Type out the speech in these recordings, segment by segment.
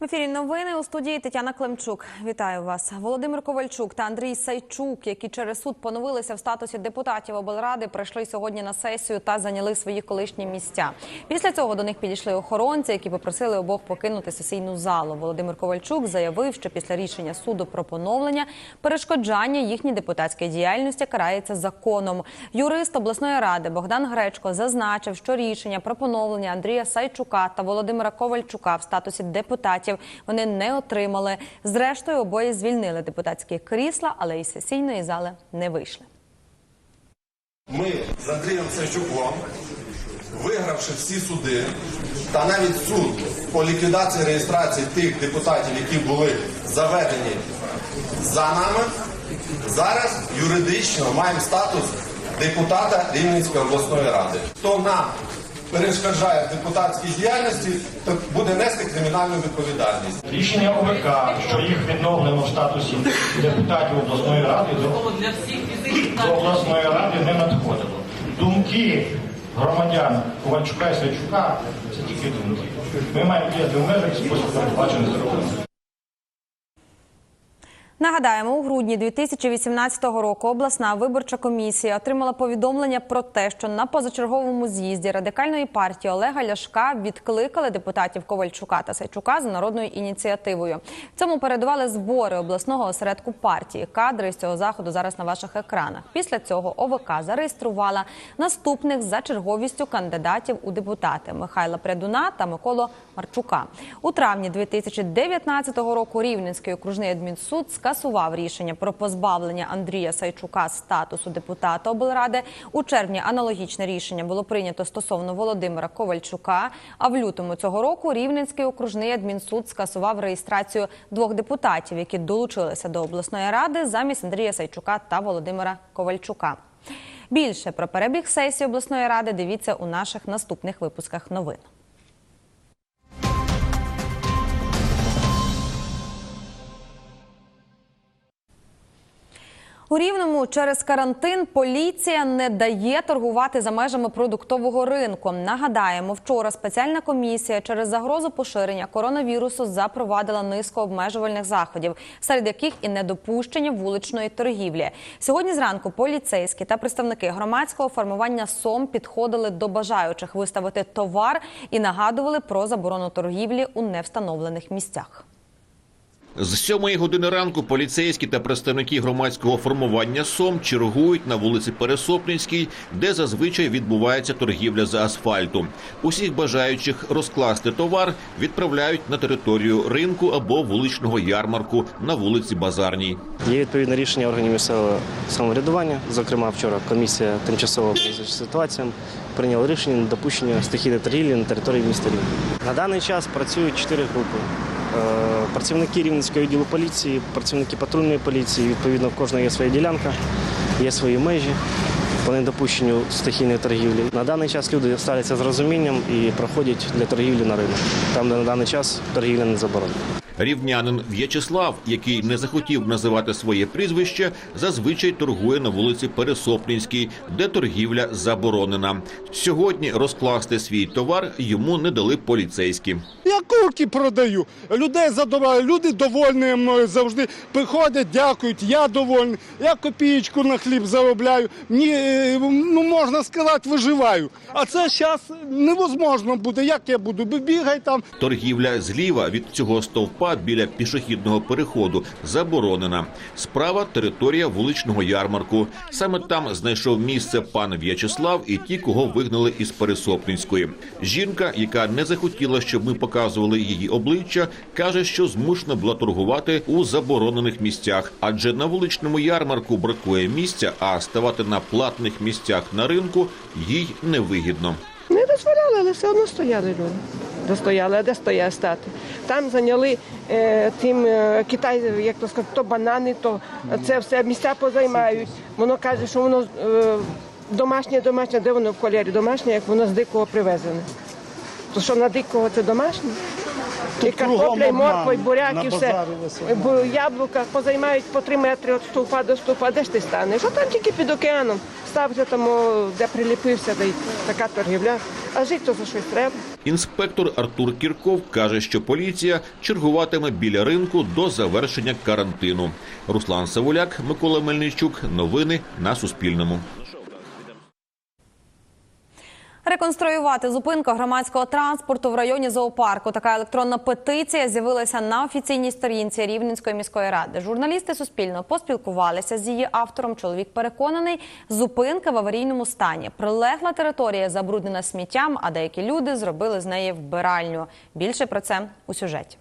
В ефірі новини у студії Тетяна Климчук. Вітаю вас. Володимир Ковальчук та Андрій Сайчук, які через суд поновилися в статусі депутатів облради, прийшли сьогодні на сесію та зайняли свої колишні місця. Після цього до них підійшли охоронці, які попросили обох покинути сесійну залу. Володимир Ковальчук заявив, що після рішення суду про поновлення перешкоджання їхній депутатській діяльності карається законом. Юрист обласної ради Богдан Гречко зазначив, що рішення про поновлення Андрія Сайчука та Володимира Ковальчука в статусі депутатів вони не отримали. Зрештою, обоє звільнили депутатські крісла, але із сесійної зали не вийшли. Ми з Андрієм Сайчуком, вигравши всі суди, та навіть суд по ліквідації реєстрації тих депутатів, які були заведені за нами, зараз юридично маємо статус депутата Рівненської обласної ради. Хто нам перешкоджає в депутатській діяльності, то буде нести кримінальну відповідальність. Рішення ОВК, що їх відновлено в статусі депутатів обласної ради, до, обласної ради не надходило. Думки громадян Ковальчука і Свячука це тільки думки. Ми маємо діяти в межах спосіб передбачений законом. Нагадаємо, у грудні 2018 року обласна виборча комісія отримала повідомлення про те, що на позачерговому з'їзді радикальної партії Олега Ляшка відкликали депутатів Ковальчука та Сайчука за народною ініціативою. Цьому передували збори обласного осередку партії. Кадри з цього заходу зараз на ваших екранах. Після цього ОВК зареєструвала наступних за черговістю кандидатів у депутати Михайла Прядуна та Миколу Марчука. У травні 2019 року Рівненський окружний адмінсуд скасував рішення про позбавлення Андрія Сайчука статусу депутата облради. У червні аналогічне рішення було прийнято стосовно Володимира Ковальчука. А в лютому цього року Рівненський окружний адмінсуд скасував реєстрацію двох депутатів, які долучилися до обласної ради замість Андрія Сайчука та Володимира Ковальчука. Більше про перебіг сесії обласної ради дивіться у наших наступних випусках новин. У Рівному через карантин поліція не дає торгувати за межами продуктового ринку. Нагадаємо, вчора спеціальна комісія через загрозу поширення коронавірусу запровадила низку обмежувальних заходів, серед яких і недопущення вуличної торгівлі. Сьогодні зранку поліцейські та представники громадського формування СОМ підходили до бажаючих виставити товар і нагадували про заборону торгівлі у невстановлених місцях. З сьомої години ранку поліцейські та представники громадського формування СОМ чергують на вулиці Пересопницькій, де зазвичай відбувається торгівля за асфальту. Усіх бажаючих розкласти товар відправляють на територію ринку або вуличного ярмарку на вулиці Базарній. Є відповідне рішення органів місцевого самоврядування. Зокрема, вчора комісія тимчасово по ситуаціям прийняла рішення на допущення стихійної торгівлі на території міста Рівне. На даний час працюють чотири групи. Е, Працівники Рівненського відділу поліції, працівники патрульної поліції. Відповідно, в кожної є своя ділянка, є свої межі по недопущенню стихійної торгівлі. На даний час люди ставляться з розумінням і проходять для торгівлі на ринок, там, де на даний час торгівля не заборонена. Рівнянин В'ячеслав, який не захотів називати своє прізвище, зазвичай торгує на вулиці Пересопницькій, де торгівля заборонена. Сьогодні розкласти свій товар йому не дали поліцейські. Курки продаю. Людей задоволяю, люди довольні мною завжди приходять, дякують. Я довольний. Я копієчку на хліб заробляю. Мені е, ну можна сказати, виживаю. А це зараз невозможно буде. Як я буду? Бігай там. Торгівля зліва від цього стовпа біля пішохідного переходу заборонена. Справа територія вуличного ярмарку. Саме там знайшов місце пан В'ячеслав і ті, кого вигнали із Пересопницької. Жінка, яка не захотіла, щоб ми показували її обличчя, каже, що змушена була торгувати у заборонених місцях, адже на вуличному ярмарку бракує місця, а ставати на платних місцях на ринку їй невигідно. Не дозволяли, але все одно стояли люди. Достояли, а де стоять стати? Там зайняли е, тим е, Китай, як то сказати, то банани, то це все місця позаймають. Воно каже, що воно е, домашнє, домашнє, де воно в колярі домашнє, як воно з дикого привезене. То що на дикого це домашнє? І картопля, і морква, і буряк, і все. Бо яблука позаймають по три метри від стовпа до стовпа. Де ж ти станеш? А там тільки під океаном. Стався там, о, де приліпився, де й така торгівля. А жити то за щось треба. Інспектор Артур Кірков каже, що поліція чергуватиме біля ринку до завершення карантину. Руслан Савуляк, Микола Мельничук. Новини на Суспільному. Реконструювати зупинку громадського транспорту в районі зоопарку. Така електронна петиція з'явилася на офіційній сторінці Рівненської міської ради. Журналісти Суспільного поспілкувалися з її автором. Чоловік переконаний, зупинка в аварійному стані. Прилегла територія забруднена сміттям, а деякі люди зробили з неї вбиральню. Більше про це у сюжеті.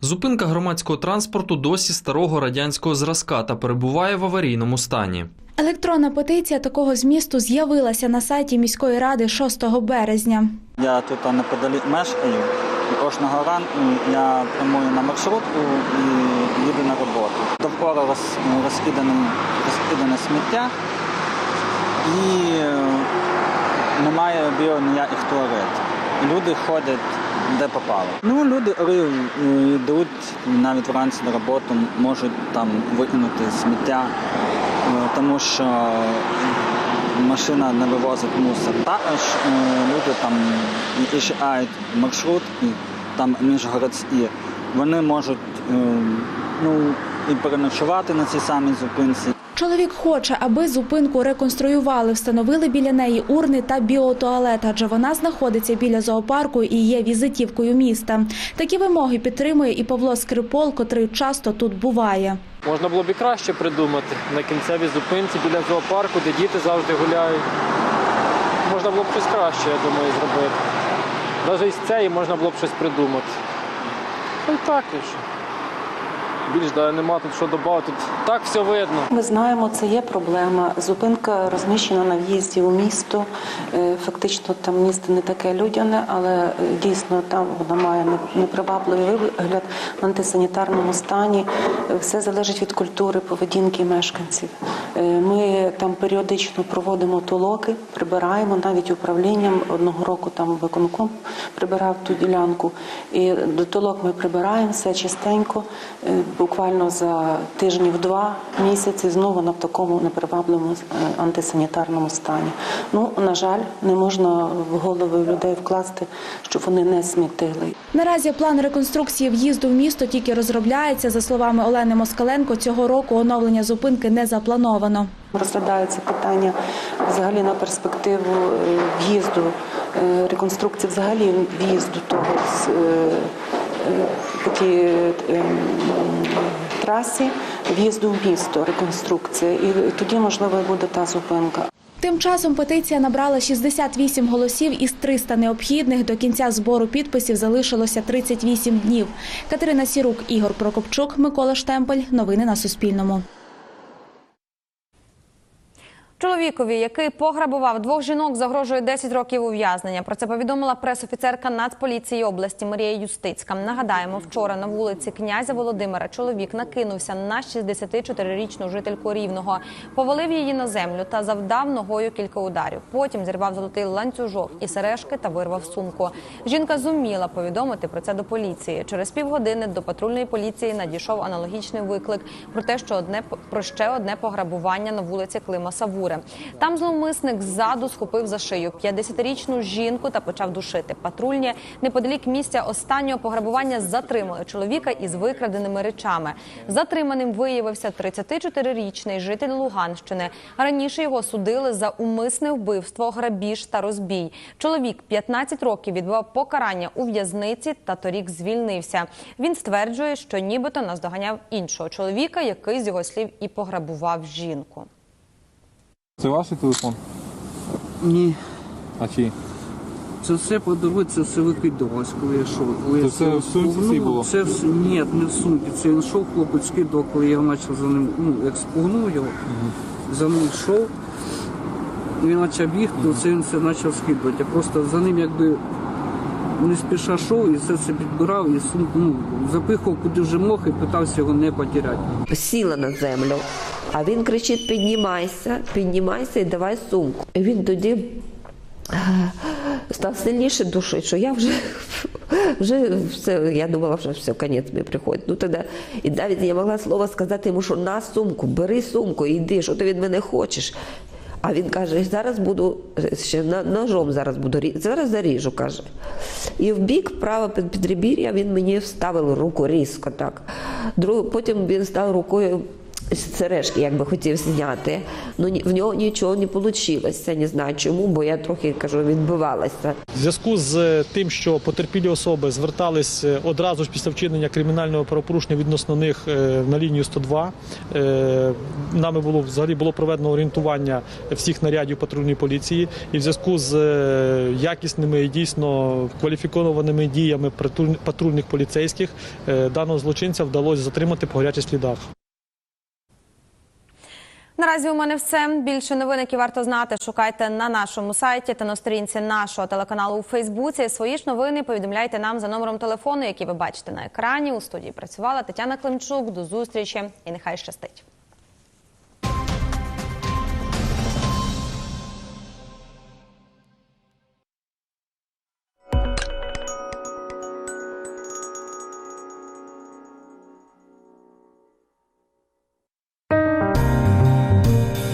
Зупинка громадського транспорту досі старого радянського зразка та перебуває в аварійному стані. Електронна петиція такого змісту з'явилася на сайті міської ради 6 березня. Я тут неподалік мешкаю, і кожного ранку я прямую на маршрутку і їду на роботу. Довкола роз, розкидане, розкидане сміття і е, немає біо ніяких туалет. Люди ходять де попало. Ну, люди е, йдуть навіть вранці на роботу, можуть там викинути сміття, тому що машина не вивозить мусор. Також е, люди там ішають маршрут, і там міжгородські. Вони можуть е, ну, і переночувати на цій самій зупинці. Чоловік хоче, аби зупинку реконструювали, встановили біля неї урни та біотуалет, адже вона знаходиться біля зоопарку і є візитівкою міста. Такі вимоги підтримує і Павло Скрипол, котрий часто тут буває. Можна було б і краще придумати на кінцевій зупинці біля зоопарку, де діти завжди гуляють. Можна було б щось краще, я думаю, зробити. Навіть із цієї можна було б щось придумати. Ну і так і що. Більш да, нема тут що додати. Так все видно. Ми знаємо, це є проблема. Зупинка розміщена на в'їзді у місто. Е, Фактично там місто не таке людяне, але е, дійсно там вона має непривабливий вигляд в антисанітарному стані. Е, Все залежить від культури поведінки мешканців. Е, Ми там періодично проводимо толоки, прибираємо навіть управлінням. Одного року там виконком прибирав ту ділянку. І до толок ми прибираємо все чистенько. Е, Буквально за тижнів два місяці знову на такому непривабливому е, антисанітарному стані. Ну на жаль, не можна в голови людей вкласти, щоб вони не смітили. Наразі план реконструкції в'їзду в місто тільки розробляється. За словами Олени Москаленко, цього року оновлення зупинки не заплановано. Розглядається питання взагалі на перспективу е, в'їзду, е, реконструкції взагалі в'їзду того з е, м, трасі, в'їзду в місто, реконструкція. І тоді, можливо, буде та зупинка. Тим часом петиція набрала 68 голосів із 300 необхідних. До кінця збору підписів залишилося 38 днів. Катерина Сірук, Ігор Прокопчук, Микола Штемпель. Новини на Суспільному. Чоловікові, який пограбував двох жінок, загрожує 10 років ув'язнення. Про це повідомила пресофіцерка Нацполіції області Марія Юстицька. Нагадаємо, вчора на вулиці князя Володимира чоловік накинувся на 64-річну жительку Рівного, повалив її на землю та завдав ногою кілька ударів. Потім зірвав золотий ланцюжок і сережки та вирвав сумку. Жінка зуміла повідомити про це до поліції. Через півгодини до патрульної поліції надійшов аналогічний виклик про те, що одне про ще одне пограбування на вулиці Клима Савури. Там зловмисник ззаду схопив за шию 50-річну жінку та почав душити. Патрульні неподалік місця останнього пограбування затримали чоловіка із викраденими речами. Затриманим виявився 34-річний житель Луганщини. Раніше його судили за умисне вбивство, грабіж та розбій. Чоловік 15 років відбував покарання у в'язниці та торік звільнився. Він стверджує, що нібито наздоганяв іншого чоловіка, який з його слів і пограбував жінку. Це ваш телефон? Ні. А чий? Це все по дорозі, це все викидалось, коли я йшов. Коли Це я все в сумці було? Це все, ні, не в сумці. Це він йшов, хлопець кидав, коли я почав за ним, ну, як спугнув його, за ним йшов. Він почав бігти, то це він все почав скидувати. Я просто за ним якби не спіша йшов і все це підбирав і сумку, ну, запихав куди вже мог і питався його не потеряти. сіла на землю. А він кричить: піднімайся, піднімайся і давай сумку. І він тоді е, став сильніше душить, що я вже, вже все, я думала, що все, конець мені приходить. Ну тоді, і навіть я могла слово сказати йому, що на сумку, бери сумку, йди, що ти від мене хочеш. А він каже, зараз буду ще ножом зараз буду зараз заріжу, каже. І в бік право під підребір'я він мені вставив руку різко так. Друг, потім він став рукою сережки, якби хотів зняти. Ну ні- в нього нічого не вийшло. Не знаю чому, бо я трохи кажу, відбивалася. В зв'язку з тим, що потерпілі особи звертались е, одразу ж після вчинення кримінального правопорушення відносно них е, на лінію 102, е, нами було взагалі було проведено орієнтування всіх нарядів патрульної поліції, і в зв'язку з е, якісними і дійсно кваліфікованими діями патрульних поліцейських е, даного злочинця вдалося затримати по гарячих слідах. Наразі у мене все. Більше новин, які варто знати, шукайте на нашому сайті та на сторінці нашого телеканалу у Фейсбуці. Свої ж новини повідомляйте нам за номером телефону, який ви бачите на екрані. У студії працювала Тетяна Климчук. До зустрічі і нехай щастить.